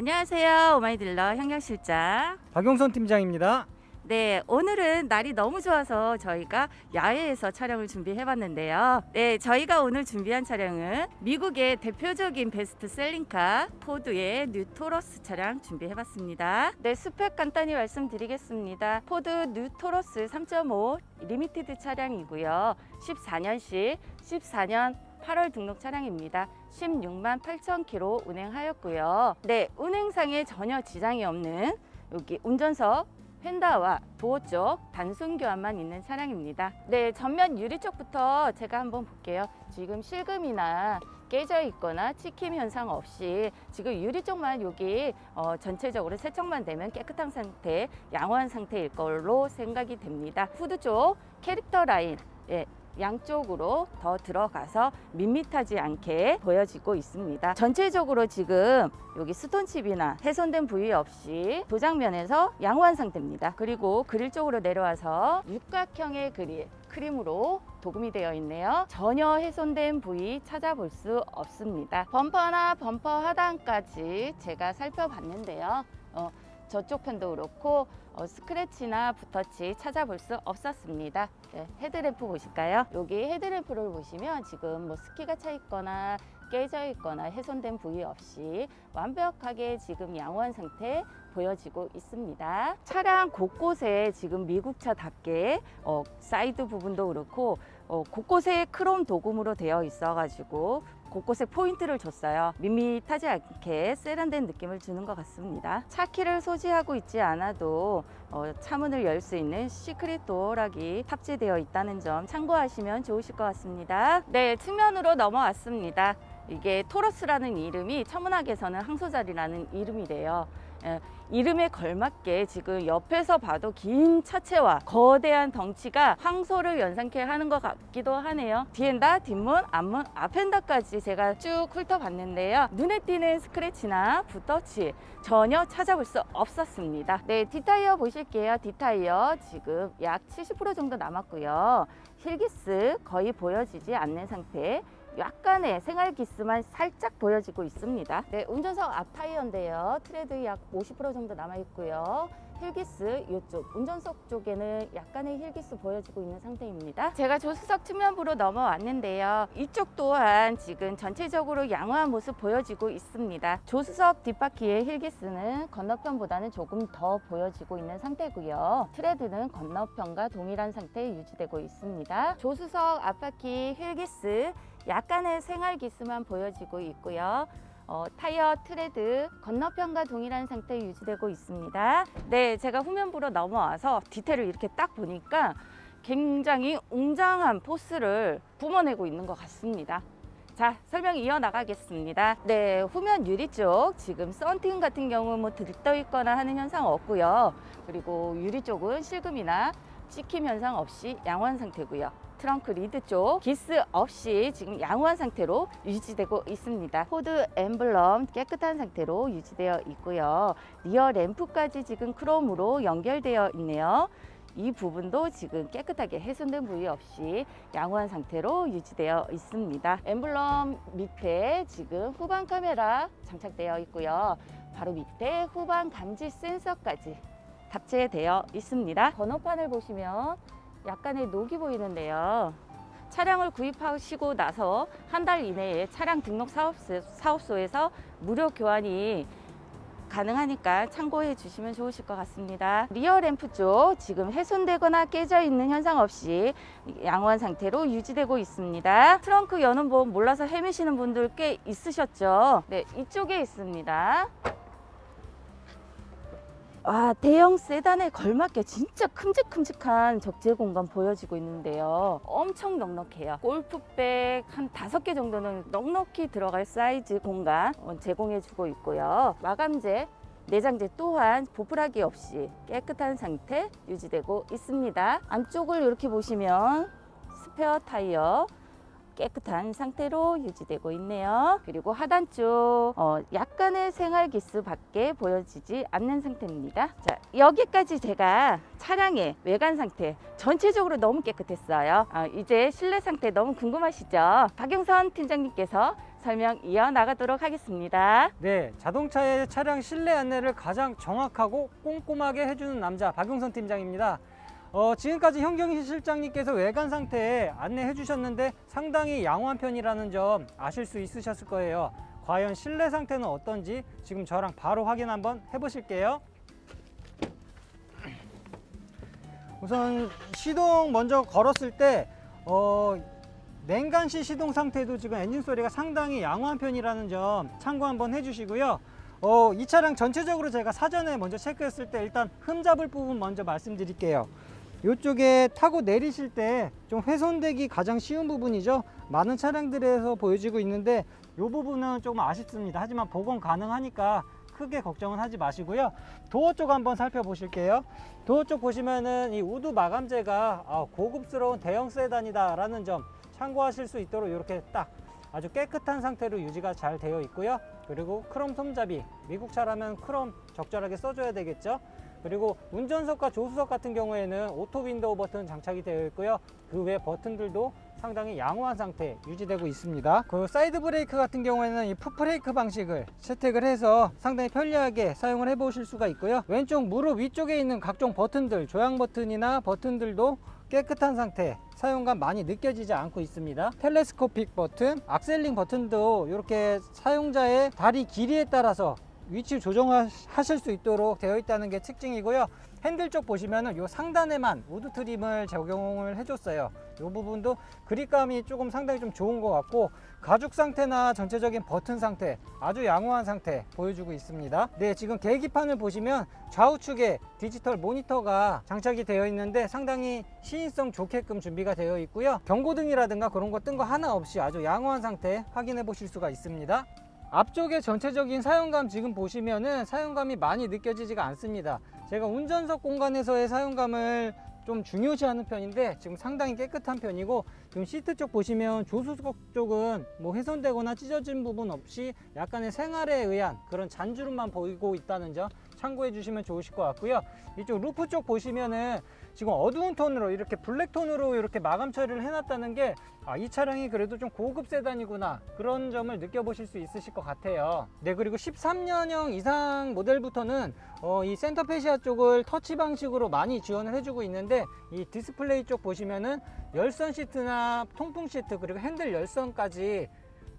안녕하세요. 오마이딜러 현경실장. 박용선 팀장입니다. 네, 오늘은 날이 너무 좋아서 저희가 야외에서 촬영을 준비해 봤는데요. 네, 저희가 오늘 준비한 차량은 미국의 대표적인 베스트셀링카 포드의 뉴토러스 차량 준비해 봤습니다. 네, 스펙 간단히 말씀드리겠습니다. 포드 뉴토러스 3.5 리미티드 차량이고요. 14년식 14년 8월 등록 차량입니다. 16만 8천 킬로 운행하였고요. 네, 운행상에 전혀 지장이 없는 여기 운전석 펜다와 도어 쪽 단순 교환만 있는 차량입니다. 네, 전면 유리 쪽부터 제가 한번 볼게요. 지금 실금이나 깨져 있거나 치킴 현상 없이 지금 유리 쪽만 여기 어, 전체적으로 세척만 되면 깨끗한 상태, 양호한 상태일 걸로 생각이 됩니다. 후드 쪽 캐릭터 라인 예, 양쪽으로 더 들어가서 밋밋하지 않게 보여지고 있습니다. 전체적으로 지금 여기 스톤칩이나 훼손된 부위 없이 도장면에서 양호한 상태입니다. 그리고 그릴 쪽으로 내려와서 육각형의 그릴 크림으로 도금이 되어 있네요. 전혀 훼손된 부위 찾아볼 수 없습니다. 범퍼나 범퍼 하단까지 제가 살펴봤는데요. 어, 저쪽 편도 그렇고 어, 스크래치나 붓터치 찾아볼 수 없었습니다. 네, 헤드램프 보실까요? 여기 헤드램프를 보시면 지금 뭐 스키가 차 있거나 깨져 있거나 훼손된 부위 없이 완벽하게 지금 양호한 상태 보여지고 있습니다. 차량 곳곳에 지금 미국차답게 어, 사이드 부분도 그렇고 어, 곳곳에 크롬 도금으로 되어 있어가지고 곳곳에 포인트를 줬어요. 밋밋하지 않게 세련된 느낌을 주는 것 같습니다. 차키를 소지하고 있지 않아도 어, 차문을 열 수 있는 시크릿 도어락이 탑재되어 있다는 점 참고하시면 좋으실 것 같습니다. 네, 측면으로 넘어왔습니다. 이게 토러스라는 이름이 천문학에서는 항소자리라는 이름이래요. 예, 이름에 걸맞게 지금 옆에서 봐도 긴 차체와 거대한 덩치가 황소를 연상케 하는 것 같기도 하네요. 뒤엔다, 뒷문, 앞문, 앞엔다까지 제가 쭉 훑어봤는데요. 눈에 띄는 스크래치나 붓터치 전혀 찾아볼 수 없었습니다. 네, 뒷타이어 보실게요. 뒷타이어 지금 약 70% 정도 남았고요. 힐기스 거의 보여지지 않는 상태. 약간의 생활 기스만 살짝 보여지고 있습니다. 네, 운전석 앞 타이어인데요. 트레드 약 50% 정도 남아 있고요. 힐기스 이쪽 운전석 쪽에는 약간의 힐기스 보여지고 있는 상태입니다. 제가 조수석 측면부로 넘어왔는데요. 이쪽 또한 지금 전체적으로 양호한 모습 보여지고 있습니다. 조수석 뒷바퀴의 힐기스는 건너편보다는 조금 더 보여지고 있는 상태고요. 트레드는 건너편과 동일한 상태에 유지되고 있습니다. 조수석 앞바퀴 힐기스 약간의 생활 기스만 보여지고 있고요. 어, 타이어 트레드 건너편과 동일한 상태 유지되고 있습니다. 네, 제가 후면부로 넘어와서 디테일을 이렇게 딱 보니까 굉장히 웅장한 포스를 뿜어내고 있는 것 같습니다. 자, 설명 이어나가겠습니다. 네, 후면 유리 쪽 지금 썬팅 같은 경우 뭐 들떠 있거나 하는 현상 없고요. 그리고 유리 쪽은 실금이나 찍힘 현상 없이 양호한 상태고요. 트렁크 리드 쪽 기스 없이 지금 양호한 상태로 유지되고 있습니다. 포드 엠블럼 깨끗한 상태로 유지되어 있고요. 리어 램프까지 지금 크롬으로 연결되어 있네요. 이 부분도 지금 깨끗하게 훼손된 부위 없이 양호한 상태로 유지되어 있습니다. 엠블럼 밑에 지금 후방 카메라 장착되어 있고요. 바로 밑에 후방 감지 센서까지 탑재되어 있습니다. 번호판을 보시면 약간의 녹이 보이는데요. 차량을 구입하시고 나서 한 달 이내에 차량 등록 사업소, 사업소 에서 무료 교환이 가능하니까 참고해 주시면 좋으실 것 같습니다. 리어 램프 쪽 지금 훼손되거나 깨져 있는 현상 없이 양호한 상태로 유지되고 있습니다. 트렁크 여는 법 몰라서 헤매시는 분들 꽤 있으셨죠? 네, 이쪽에 있습니다. 아, 대형 세단에 걸맞게 진짜 큼직큼직한 적재 공간 보여지고 있는데요. 엄청 넉넉해요. 골프백 한 다섯 개 정도는 넉넉히 들어갈 사이즈 공간 어, 제공해주고 있고요. 마감재 내장재 또한 보풀하기 없이 깨끗한 상태 유지되고 있습니다. 안쪽을 이렇게 보시면 스페어 타이어 깨끗한 상태로 유지되고 있네요. 그리고 하단 쪽 어, 약간의 생활 기스 밖에 보여지지 않는 상태입니다. 자 여기까지 제가 차량의 외관 상태 전체적으로 너무 깨끗했어요. 아, 이제 실내 상태 너무 궁금하시죠? 박영선 팀장님께서 설명 이어나가도록 하겠습니다. 네, 자동차의 차량 실내 안내를 가장 정확하고 꼼꼼하게 해주는 남자 박용선 팀장입니다. 어, 지금까지 현경희 실장님께서 외관 상태에 안내해 주셨는데 상당히 양호한 편이라는 점 아실 수 있으셨을 거예요. 과연 실내 상태는 어떤지 지금 저랑 바로 확인 한번 해보실게요. 우선 시동 먼저 걸었을 때 어, 냉간시 시동 상태도 지금 엔진 소리가 상당히 양호한 편이라는 점 참고 한번 해주시고요. 어, 이 차량 전체적으로 제가 사전에 먼저 체크했을 때 일단 흠 잡을 부분 먼저 말씀드릴게요. 이쪽에 타고 내리실 때 좀 훼손되기 가장 쉬운 부분이죠. 많은 차량들에서 보여지고 있는데 이 부분은 조금 아쉽습니다. 하지만 복원 가능하니까 크게 걱정은 하지 마시고요. 도어 쪽 한번 살펴보실게요. 도어 쪽 보시면은 이 우드 마감재가 아, 고급스러운 대형 세단이다 라는 점 참고하실 수 있도록 이렇게 딱 아주 깨끗한 상태로 유지가 잘 되어 있고요. 그리고 크롬 손잡이 미국 차라면 크롬 적절하게 써줘야 되겠죠. 그리고 운전석과 조수석 같은 경우에는 오토 윈도우 버튼 장착이 되어 있고요. 그 외 버튼들도 상당히 양호한 상태 유지되고 있습니다. 그 사이드 브레이크 같은 경우에는 이 풋브레이크 방식을 채택을 해서 상당히 편리하게 사용을 해 보실 수가 있고요. 왼쪽 무릎 위쪽에 있는 각종 버튼들, 조향 버튼이나 버튼들도 깨끗한 상태 사용감 많이 느껴지지 않고 있습니다 텔레스코픽 버튼 악셀링 버튼도 이렇게 사용자의 다리 길이에 따라서 위치 조정하실 수 있도록 되어 있다는 게 특징이고요. 핸들 쪽 보시면은 요 상단에만 우드 트림을 적용을 해줬어요. 이 부분도 그립감이 조금 상당히 좀 좋은 것 같고 가죽 상태나 전체적인 버튼 상태 아주 양호한 상태 보여주고 있습니다. 네 지금 계기판을 보시면 좌우측에 디지털 모니터가 장착이 되어 있는데 상당히 시인성 좋게끔 준비가 되어 있고요. 경고등이라든가 그런 거 뜬 거 하나 없이 아주 양호한 상태 확인해 보실 수가 있습니다 앞쪽의 전체적인 사용감 지금 보시면은 사용감이 많이 느껴지지가 않습니다. 제가 운전석 공간에서의 사용감을 좀 중요시하는 편인데 지금 상당히 깨끗한 편이고 지금 시트 쪽 보시면 조수석 쪽은 뭐 훼손되거나 찢어진 부분 없이 약간의 생활에 의한 그런 잔주름만 보이고 있다는 점 참고해 주시면 좋으실 것 같고요. 이쪽 루프 쪽 보시면은 지금 어두운 톤으로 이렇게 블랙 톤으로 이렇게 마감 처리를 해놨다는 게 아, 이 차량이 그래도 좀 고급 세단이구나 그런 점을 느껴보실 수 있으실 것 같아요. 네 그리고 13년형 이상 모델부터는 어, 이 센터페시아 쪽을 터치 방식으로 많이 지원을 해주고 있는데 이 디스플레이 쪽 보시면은 열선 시트나 통풍 시트 그리고 핸들 열선까지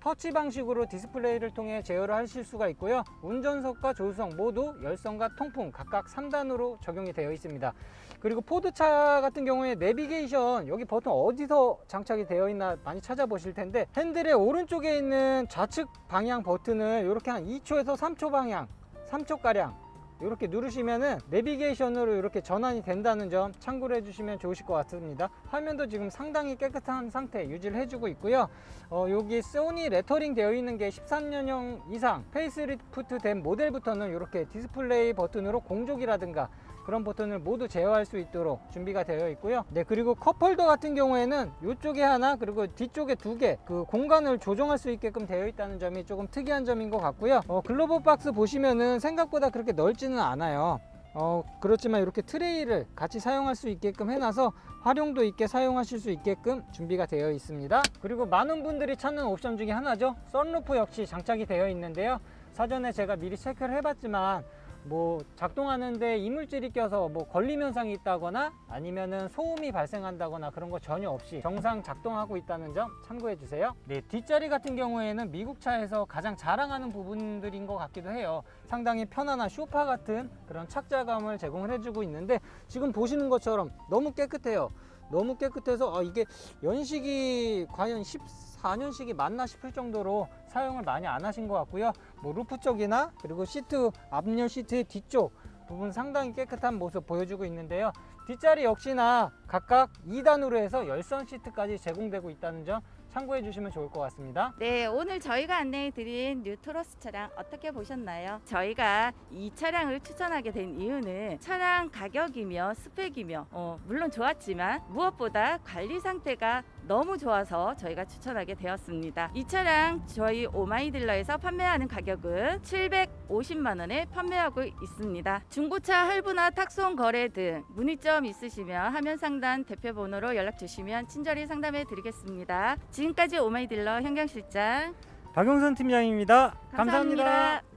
터치 방식으로 디스플레이를 통해 제어를 하실 수가 있고요. 운전석과 조수석 모두 열선과 통풍 각각 3단으로 적용이 되어 있습니다. 그리고 포드차 같은 경우에 내비게이션 여기 버튼 어디서 장착이 되어 있나 많이 찾아보실 텐데 핸들의 오른쪽에 있는 좌측 방향 버튼을 이렇게 한 2초에서 3초 방향 3초 가량 이렇게 누르시면은 내비게이션으로 이렇게 전환이 된다는 점 참고를 해주시면 좋으실 것 같습니다. 화면도 지금 상당히 깨끗한 상태 유지를 해주고 있고요. 어, 여기 소니 레터링 되어 있는 게 13년형 이상 페이스리프트 된 모델부터는 이렇게 디스플레이 버튼으로 공족이라든가 그런 버튼을 모두 제어할 수 있도록 준비가 되어 있고요. 네, 그리고 컵홀더 같은 경우에는 이쪽에 하나 그리고 뒤쪽에 두 개 그 공간을 조정할 수 있게끔 되어 있다는 점이 조금 특이한 점인 것 같고요. 어, 글로브 박스 보시면은 생각보다 그렇게 넓지는 않아요. 어, 그렇지만 이렇게 트레이를 같이 사용할 수 있게끔 해놔서 활용도 있게 사용하실 수 있게끔 준비가 되어 있습니다. 그리고 많은 분들이 찾는 옵션 중에 하나죠. 썬루프 역시 장착이 되어 있는데요. 사전에 제가 미리 체크를 해봤지만 뭐 작동하는데 이물질이 껴서 뭐 걸림 현상이 있다거나 아니면은 소음이 발생한다거나 그런 거 전혀 없이 정상 작동하고 있다는 점 참고해 주세요. 네, 뒷자리 같은 경우에는 미국 차에서 가장 자랑하는 부분들인 것 같기도 해요. 상당히 편안한 쇼파 같은 그런 착자감을 제공을 해주고 있는데 지금 보시는 것처럼 너무 깨끗해요. 너무 깨끗해서 아, 이게 연식이 과연 14 년식이 맞나 싶을 정도로 사용을 많이 안 하신 것 같고요. 뭐 루프 쪽이나 그리고 시트 앞열 시트의 뒤쪽 부분 상당히 깨끗한 모습 보여주고 있는데요. 뒷자리 역시나 각각 2단으로 해서 열선 시트까지 제공되고 있다는 점 참고해 주시면 좋을 것 같습니다. 네, 오늘 저희가 안내해 드린 뉴트로스 차량 어떻게 보셨나요? 저희가 이 차량을 추천하게 된 이유는 차량 가격이며 스펙이며 어, 물론 좋았지만 무엇보다 관리 상태가 너무 좋아서 저희가 추천하게 되었습니다. 이 차량 저희 오마이딜러에서 판매하는 가격은 750만 원에 판매하고 있습니다. 중고차 할부나 탁송 거래 등 문의점 있으시면 화면 상단 대표 번호로 연락 주시면 친절히 상담해 드리겠습니다. 지금까지 오마이딜러 현경 실장 박용선 팀장입니다 감사합니다. 감사합니다.